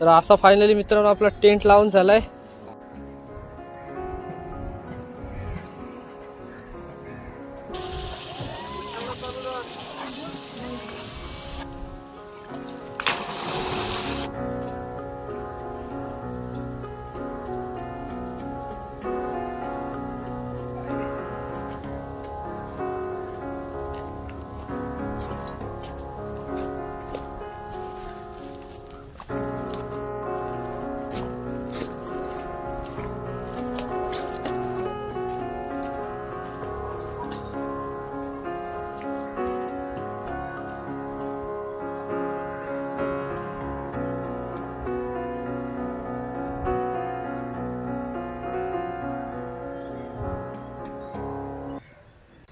तर असा फायनली मित्रांनो आपला टेंट लावून झाला आहे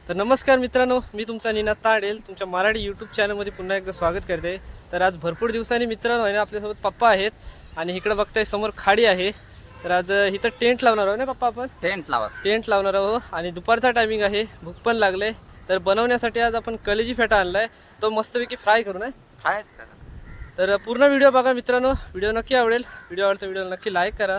तर नमस्कार मित्रांनो मी तुमचा निनाद ताडेल. तुमच्या मराठी यूट्यूब चॅनलमध्ये पुन्हा एकदा स्वागत करते. तर आज भरपूर दिवसांनी मित्रांनो आहे ना आपल्यासोबत पप्पा आहेत आणि इकडं बघताय समोर खाडी आहे. तर आज इथं टेंट लावणार आहोत ना पप्पा आपण? टेंट लावा. टेंट लावणार आहोत आणि दुपारचा टायमिंग आहे. भूक पण लागले. तर बनवण्यासाठी आज आपण कलेजी फेटा आणलाय. तो मस्तपैकी फ्राय करू ना? फ्रायच करा. तर पूर्ण व्हिडिओ बघा मित्रांनो. व्हिडिओ नक्की आवडेल. व्हिडिओ आवडता व्हिडिओ नक्की लाईक करा.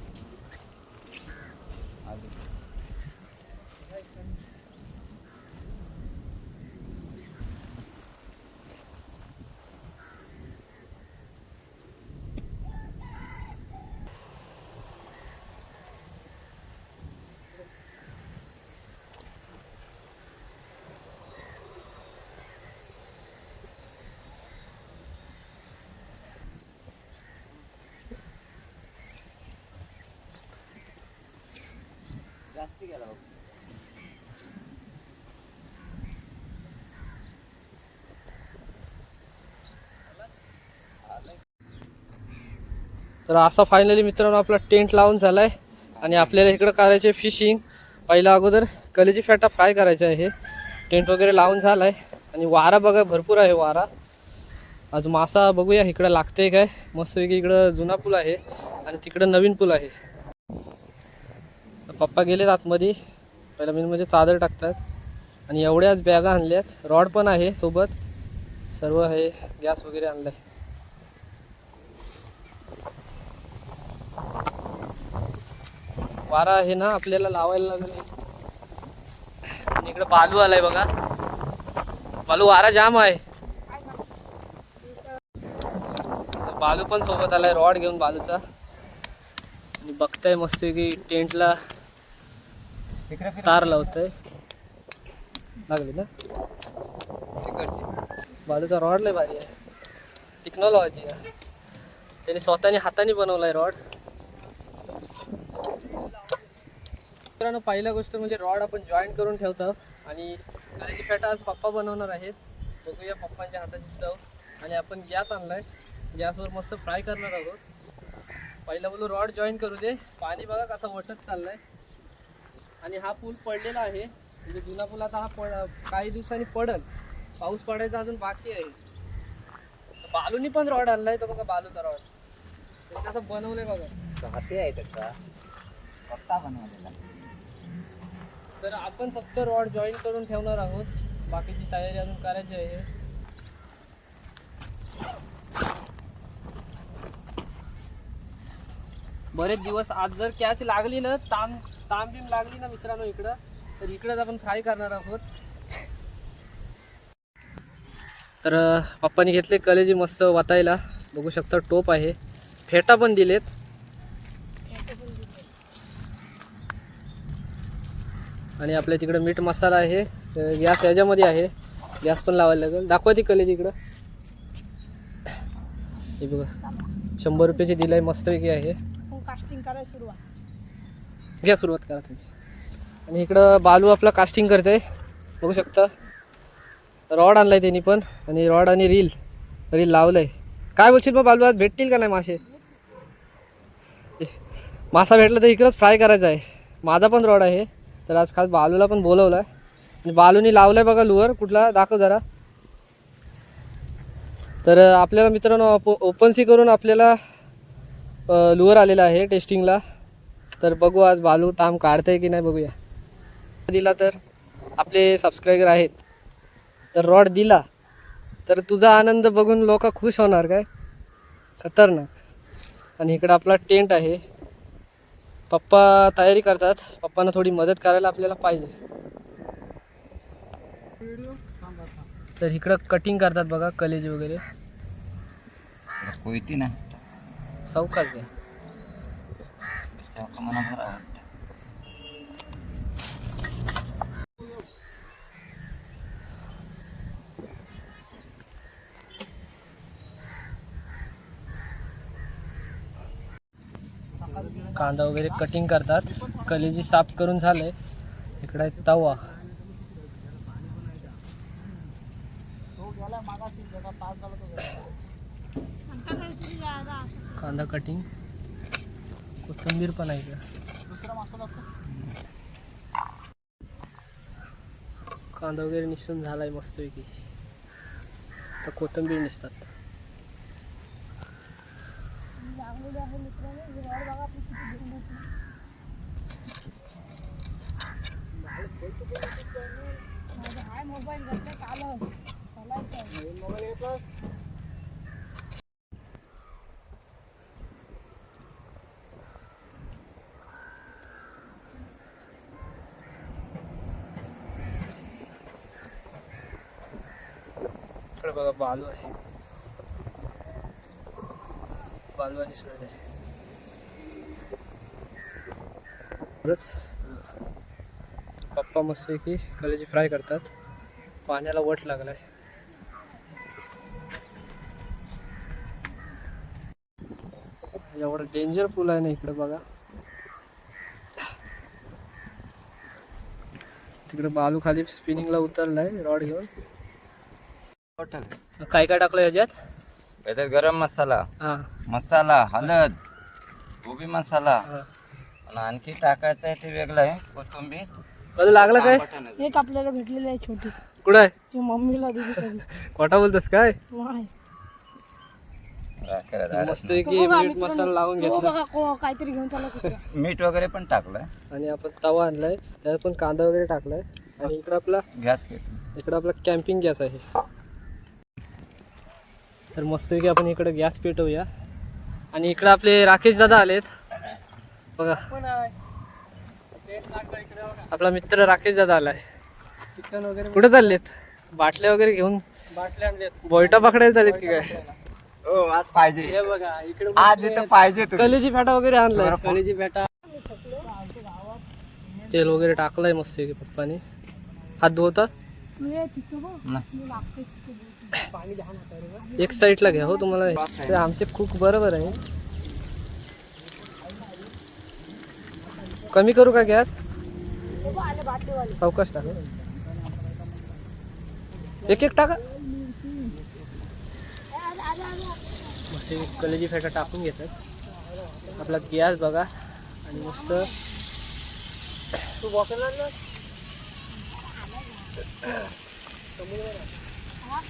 जास्ती गेला तर असा फायनली मित्रांनो आपला टेंट लावून झालाय. आणि आपल्याला इकडं करायचे फिशिंग पहिला अगोदर कलेची फॅटा फ्राय करायचं आहे. टेंट वगैरे लावून झालाय. आणि वारा बघा भरपूर आहे वारा. आज मासा बघूया इकडं लागतंय काय. मस्तपैकी इकडं जुना पूल आहे. आणि तिकडं नवीन पूल आहे. पप्पा गेलेत आतमध्ये. पहिला मेन म्हणजे चादर टाकतात. आणि एवढ्याच बॅगा आणल्यात. रॉड पण आहे सोबत. सर्व हे गॅस वगैरे आणलाय. वारा आहे ना आपल्याला लावायला लागले. आणि इकडे बालू आलाय बघा. बालू वारा जाम आहे. तर बालू पण सोबत आलाय. रॉड घेऊन बालूचा. आणि बघताय मस्त की टेंटला तार लावतंय. लागली ना? बालूचा रॉड लय भारी आहे. टेक्नॉलॉजी आहे. त्याने स्वतःने हाताने बनवलाय रॉड मित्रांनो पहिल्या गोष्ट म्हणजे रॉड आपण जॉईन करून ठेवतो. आणि कलेची फेटा आज पप्पा बनवणार आहेत. बघूया पप्पांच्या हाताची चव. आणि आपण गॅस आणलाय. गॅसवर मस्त फ्राय करणार आहोत. पहिला बोलू रॉड जॉईन करू दे. पाणी बघा कसा वटत चाललाय. आणि हा पूल पडलेला आहे. म्हणजे जुना पूल आता हा पड काही दिवसांनी पडल. पाऊस पडायचा अजून बाकी आहे. बालूनी पण रॉड आणलाय तो बघा बालूचा रॉड. त्याने बनवलंय बघा. हाती आहे त्याचा. स्वतः बनवलेला. तर आपण फक्त रॉड जॉईन करून ठेवणार आहोत. बाकीची तयारी अजून करायची आहे. बरेच दिवस आज जर कॅच लागली ना ताम ताम बिम लागली ना मित्रांनो इकडं तर इकडंच आपण फ्राय करणार आहोत. तर पप्पानी घेतले कलेजी मस्त वातायला. बघू शकता टोप आहे. फेटा पण दिलेत. आणि आपल्या तिकडं मीठ मसाला आहे. गॅस याच्यामध्ये आहे. गॅस पण लावायला लागेल. दाखवा ती कलेज इकडं. हे बघा. शंभर रुपयाची दिलाय. मस्तपैकी आहे. हो, कास्टिंग करायला सुरुवात. घ्या सुरुवात करा तुम्ही. आणि इकडं बालू आपला कास्टिंग करते बघू शकता. रॉड आणलाय त्यांनी पण. आणि रॉड आणि रील. रील लावलं आहे काय बोलशील मग बालू आज भेटतील का नाही मासे? मासा भेटला तर इकडंच फ्राय करायचा आहे. माझा पण रॉड आहे. तर आज खास बालूला पण बोलवलं आहे आणि बालूनी आहे बघा लुअर कुठला? दाखव जरा. तर आपल्याला मित्रांनो ओपन सी करून आपल्याला लुअर आलेला आहे टेस्टिंगला तर बघू आज बालू ताम काढतंय की नाही बघूया. दिला तर आपले सबस्क्रायबर आहेत. तर रॉड दिला. तर तुझा आनंद बघून लोक खुश होणार काय? खतरनाक. आणि इकडं आपला टेंट आहे. पप्पा तयारी करतात. पप्पांना थोडी मदत करायला आपल्याला पाहिजे. तर इकडं कटिंग करतात बघा कलेज वगैरे. ना. सावकाश घ्या त्याच्यावर मला बरं कांदा वगैरे कटिंग करतात. कलेजी साफ करून झाले इकडे तवा. कांदा कटिंग कोथिंबीर पण आहे. कांदा वगैरे निसून झालाय मस्तपैकी. तर कोथिंबीर निसतात. हाय मोबाईल घेतलं चालव. चालायचं. इकडे बघा बालू आहे. बालू आणि सगळे बरंच पप्पा मस्तपैकी कलेजी फ्राय करतात. पाण्याला वट लागलाय. एवढं डेंजर पूल आहे ना इकडे बघा. तिकडे बालू खाली स्पिनिंगला उतरलाय रॉड घेऊन. काय काय टाकलं याच्यात? याच्यात गरम मसाला. हा. मसाला हळद गोबी मसाला. हा. आणि आणखी टाकायचं आहे ते वेगळं आहे कोथिंबीर. लागलं काय? एक आपल्याला भेटलेली आहे छोटी. कुठं आहे? ती मम्मीला दिली खोटा बोलतस काय? बघा मीठ मसाला लावून तो घेतला. बघा को- काहीतरी घेऊन चालला कुत्रा मीठ वगैरे पण टाकलं आणि आपण तवा आणलाय त्यात पण कांदा वगैरे टाकलाय. आणि इकडं आपला गॅस पेट इकडं आपला कॅम्पिंग गॅस आहे. तर मस्तपैकी आपण इकडं गॅस पेटवूया. आणि इकडं आपले राकेश दादा आलेत. बघा. आपला मित्र राकेश दादा आलाय. चिकन वगैरे कुठे चाललेत? बाटल्या वगैरे घेऊन? बाटल्या बोयटा पकडायला चालेत की काय? हो आज पाहिजे. हे बघा इकडे आज इथं पाहिजे. कलेजी फेटा वगैरे आणलाय. कलेजी फेटा. तेल वगैरे टाकलंय मस्त पप्पानी. हात धुवता? नाही. एक साईडला घ्या हो तुम्हाला. ते आमचे खूप बरोबर आहे. कमी करू का गॅस? सावकाश टाका. एक एक टाका. मस्त कलेजी फेटा टाकून घेतात. आपला गॅस बघा. आणि मस्त. तू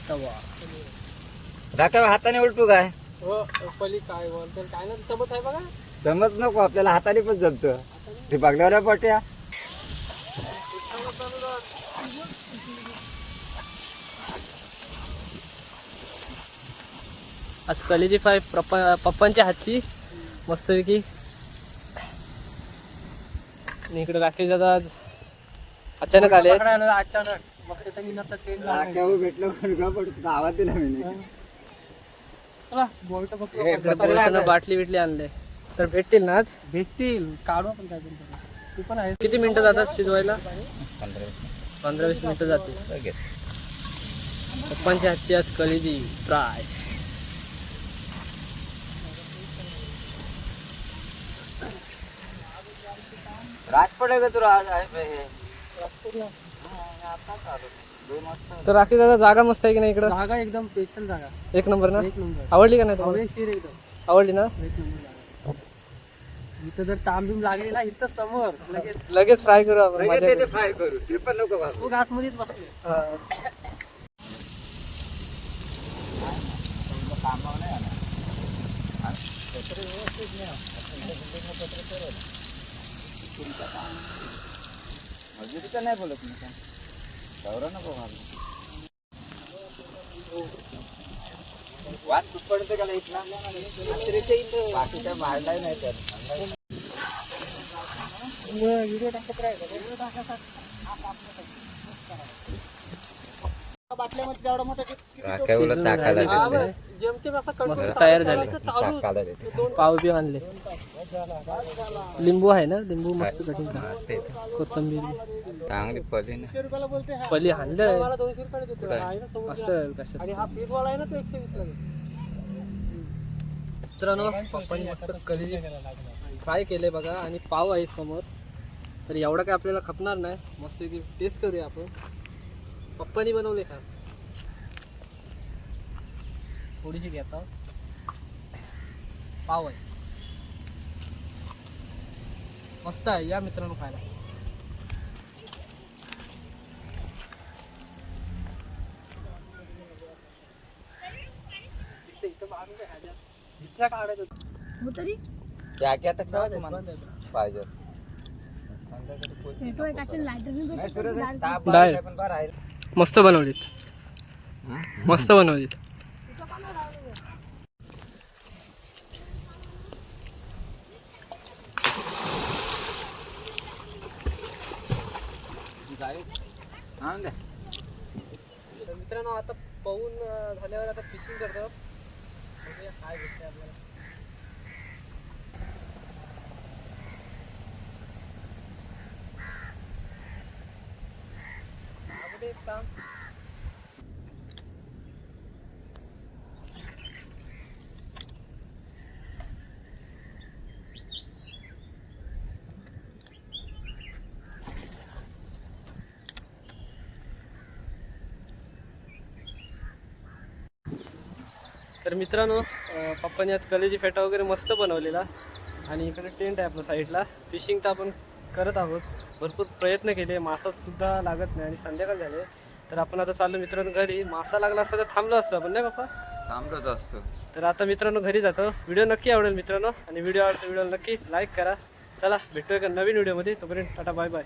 तवा हाताने उलटू काय? हो पली काय बोलतो काय ना तबत आहे बघा. जमत नको आपल्याला हाताने पण जमत. ते बघण्याला पट्या. आज कलेजी फ्राय पप्पा पप्पांच्या हातची मस्तपैकी. आणि इकडे राकेश दादा आज अचानक आले अचानक. भेटलं आवाज दिला मी इकडे बोलताना बाटली बिटली आणले. तर भेटतील ना आज? भेटतील. काढू आपण काय तू पण आहे किती मिनिटं जातात शिजवायला? पंधरा वीस मिनिटं. जातील. पप्पांच्या हातची आज कलेजी फ्राय. राज पडे का तुला? आज आहे तर राकेश दादा जागा मस्त आहे की नाही इकडं? जागा एकदम स्पेशल जागा. एक नंबर ना? एक नंबर. आवडली का नाही तुम्हाला? हवेशीर एकदम. आवडली ना? एक नंबर जागा. इथं जर तांबीम लागली ना इथं समोर. लगेच. लगेच फ्राय करू आपण लगेच माझ्याकडे. ते फ्राय करू. ते पण नको घालू. तू आतमध्येच बसले मजुरीचं नाही बोलत मी. काय दौरा नको. वाद पडते का इथला. रात्रीच्या इथं. बाकीच्या मारलाय नाही जेमतेम असा तयार झाले. पाव बी आणले. लिंबू आहे ना? लिंबू मस्त कटिंग कोथंबीर बी. चांगली पली ना. पली आणलंय. असं कसं मित्रांनो पप्पानी मस्त कलेजी फ्राय केले बघा. आणि पाव आहे समोर. तर एवढा काय आपल्याला खपणार नाही. मस्त की टेस्ट करूया आपण. पप्पानी बनवले खास. थोडीशी घेता पाव आहे. मस्त आहे या मित्रांनो खायला. इथल्या काढायचं हो तरी. ठेवा तुम्हाला? पाहिजे. नाही. ताप पण बरं आहे. मस्त बनवलीत. मस्त बनवलीत हा ना. तर मित्रांनो आता पाहून अं, झाल्यावर आता फिशिंग करतो बघूया काय भेटतंय आपल्याला त्यामध्ये तर मित्रांनो पप्पांनी आज कलेजी फेटा वगैरे मस्त बनवलेला. आणि इकडे टेंट आहे आपल्या साईडला फिशिंग तर आपण करत आहोत. भरपूर प्रयत्न केले. मासा सुद्धा लागत नाही आणि संध्याकाळ झाले. तर आपण आता चाललो मित्रांनो घरी. मासा लागला असता तर थांबलो असतो आपण नाही पप्पा थांबलोच असतो. तर आता मित्रांनो घरी जातो. व्हिडिओ नक्की आवडेल मित्रांनो. आणि व्हिडिओ आवडतो व्हिडिओ नक्की लाईक करा. चला भेटूया एका नवीन व्हिडिओमध्ये. तोपर्यंत टाटा बाय बाय